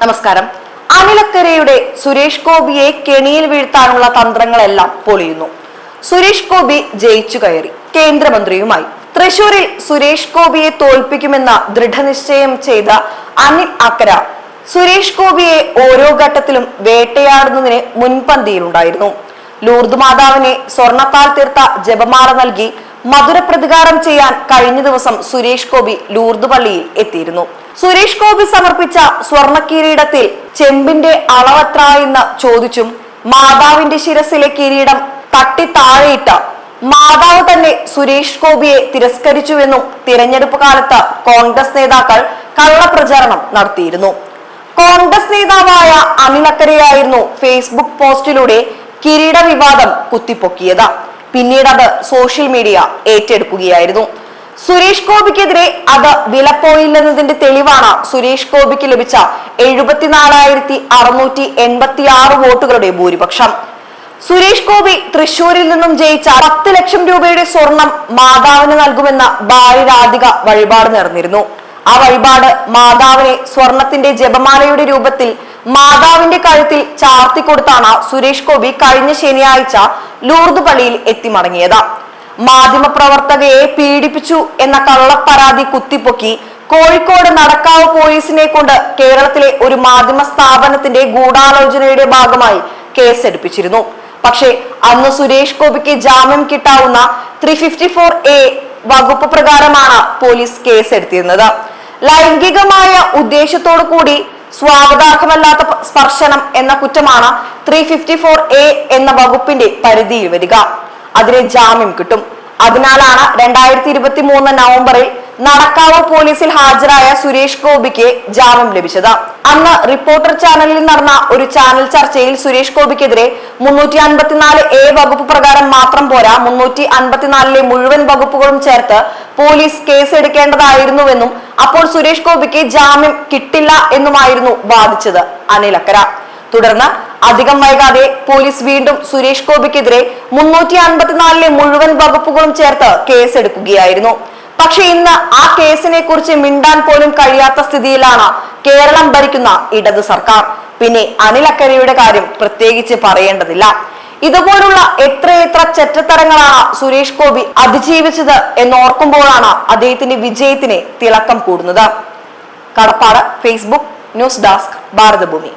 നമസ്കാരം. അനിലക്കരയുടെ സുരേഷ് ഗോപിയെ കെണിയിൽ വീഴ്ത്താനുള്ള തന്ത്രങ്ങളെല്ലാം പൊളിയുന്നു. സുരേഷ് ഗോപി ജയിച്ചു കയറി കേന്ദ്രമന്ത്രിയുമായി. തൃശൂരിൽ സുരേഷ് ഗോപിയെ തോൽപ്പിക്കുമെന്ന ദൃഢനിശ്ചയം ചെയ്ത അനിൽ അക്കര സുരേഷ് ഗോപിയെ ഓരോ ഘട്ടത്തിലും വേട്ടയാടുന്നതിന് മുൻപന്തിയിലുണ്ടായിരുന്നു. ലൂർദ് മാതാവിനെ സ്വർണത്താൽ തീർത്ത ജപമാല നൽകി മധുര പ്രതികാരം ചെയ്യാൻ കഴിഞ്ഞ ദിവസം സുരേഷ് ഗോപി ലൂർദ് പള്ളിയിൽ എത്തിയിരുന്നു. സുരേഷ് ഗോപി സമർപ്പിച്ച സ്വർണ കിരീടത്തിൽ ചെമ്പിന്റെ അളവത്ര എന്ന് ചോദിച്ചും മാതാവിന്റെ ശിരസിലെ കിരീടം തട്ടി താഴെയിട്ട മാതാവ് തന്നെ സുരേഷ് ഗോപിയെ തിരസ്കരിച്ചുവെന്നും തിരഞ്ഞെടുപ്പ് കാലത്ത് കോൺഗ്രസ് നേതാക്കൾ കള്ളപ്രചാരണം നടത്തിയിരുന്നു. കോൺഗ്രസ് നേതാവായ അനിലക്കരയായിരുന്നു ഫേസ്ബുക്ക് പോസ്റ്റിലൂടെ കിരീട വിവാദം കുത്തിപ്പൊക്കിയത്. പിന്നീട് അത് സോഷ്യൽ മീഡിയ ഏറ്റെടുക്കുകയായിരുന്നു. സുരേഷ് ഗോപിക്കെതിരെ അത് വിലപ്പോയില്ലെന്നതിന്റെ തെളിവാണ് സുരേഷ് ഗോപിക്ക് ലഭിച്ച എഴുപത്തിനാലായിരത്തി അറുന്നൂറ്റി എൺപത്തി ആറ് വോട്ടുകളുടെ ഭൂരിപക്ഷം. സുരേഷ് ഗോപി തൃശൂരിൽ നിന്നും ജയിച്ച പത്ത് ലക്ഷം രൂപയുടെ സ്വർണം മാതാവിന് നൽകുമെന്ന ഭാര്യ രാധിക വഴിപാട് നേർന്നിരുന്നു ആ വഴിപാട് മാതാവിനെ സ്വർണത്തിന്റെ ജപമാലയുടെ രൂപത്തിൽ മാതാവിന്റെ കഴുത്തിൽ ചാർത്തിക്കൊടുത്താണ് സുരേഷ് ഗോപി കഴിഞ്ഞ ശനിയാഴ്ച ലൂർദ് പള്ളിയിൽ എത്തിമടങ്ങിയത്. മാധ്യമപ്രവർത്തകയെ പീഡിപ്പിച്ചു എന്ന കള്ളപ്പരാതി കുത്തിപ്പൊക്കി കോഴിക്കോട് നടക്കാവ് പോലീസിനെ കൊണ്ട് കേരളത്തിലെ ഒരു മാധ്യമ സ്ഥാപനത്തിന്റെ ഗൂഢാലോചനയുടെ ഭാഗമായി കേസെടുപ്പിച്ചിരുന്നു. പക്ഷേ അന്ന് സുരേഷ് ഗോപിക്ക് ജാമ്യം കിട്ടാവുന്ന ത്രീ ഫിഫ്റ്റി ഫോർ എ വകുപ്പ് പ്രകാരമാണ് പോലീസ് കേസെടുത്തിരുന്നത്. ലൈംഗികമായ ഉദ്ദേശത്തോടു കൂടി സ്വാഗതാർഹമല്ലാത്ത സ്പർശനം എന്ന കുറ്റമാണ് ത്രീ ഫിഫ്റ്റി ഫോർ എ എന്ന വകുപ്പിന്റെ പരിധിയിൽ വരിക. അതിന് ജാമ്യം കിട്ടും. അതിനാലാണ് രണ്ടായിരത്തി ഇരുപത്തി മൂന്ന് നവംബറിൽ നടക്കാവ് പോലീസിൽ ഹാജരായ സുരേഷ് ഗോപിക്ക് ജാമ്യം ലഭിച്ചത്. അന്ന് റിപ്പോർട്ടർ ചാനലിൽ നടന്ന ഒരു ചാനൽ ചർച്ചയിൽ സുരേഷ് ഗോപിക്കെതിരെ മുന്നൂറ്റി അൻപത്തിനാല് എ വകുപ്പ് പ്രകാരം മാത്രം പോരാ മുന്നൂറ്റി അൻപത്തിനാലിലെ മുഴുവൻ വകുപ്പുകളും ചേർത്ത് പോലീസ് കേസെടുക്കേണ്ടതായിരുന്നുവെന്നും അപ്പോൾ സുരേഷ് ഗോപിക്ക് ജാമ്യം കിട്ടില്ല എന്നുമായിരുന്നു വാദിച്ചത് അനിൽ അക്കര. തുടർന്ന് അധികം വൈകാതെ പോലീസ് വീണ്ടും സുരേഷ് ഗോപിക്കെതിരെ മുന്നൂറ്റി അൻപത്തിനാലിലെ മുഴുവൻ വകുപ്പുകളും ചേർത്ത് കേസെടുക്കുകയായിരുന്നു. പക്ഷെ ഇന്ന് ആ കേസിനെ കുറിച്ച് മിണ്ടാൻ പോലും കഴിയാത്ത സ്ഥിതിയിലാണ് കേരളം ഭരിക്കുന്ന ഇടത് സർക്കാർ. പിന്നെ അനിൽ അക്കരയുടെ കാര്യം പ്രത്യേകിച്ച് പറയേണ്ടതില്ല. ഇതുപോലുള്ള എത്രയെത്ര ചെറ്റത്തരങ്ങളാണ് സുരേഷ് ഗോപി അതിജീവിച്ചത് എന്നോർക്കുമ്പോഴാണ് അദ്ദേഹത്തിന്റെ വിജയത്തിന് തിളക്കം കൂടുന്നത്. കടപ്പാട് ഫേസ്ബുക്ക് ന്യൂസ് ഡെസ്ക് ഭാരതഭൂമി.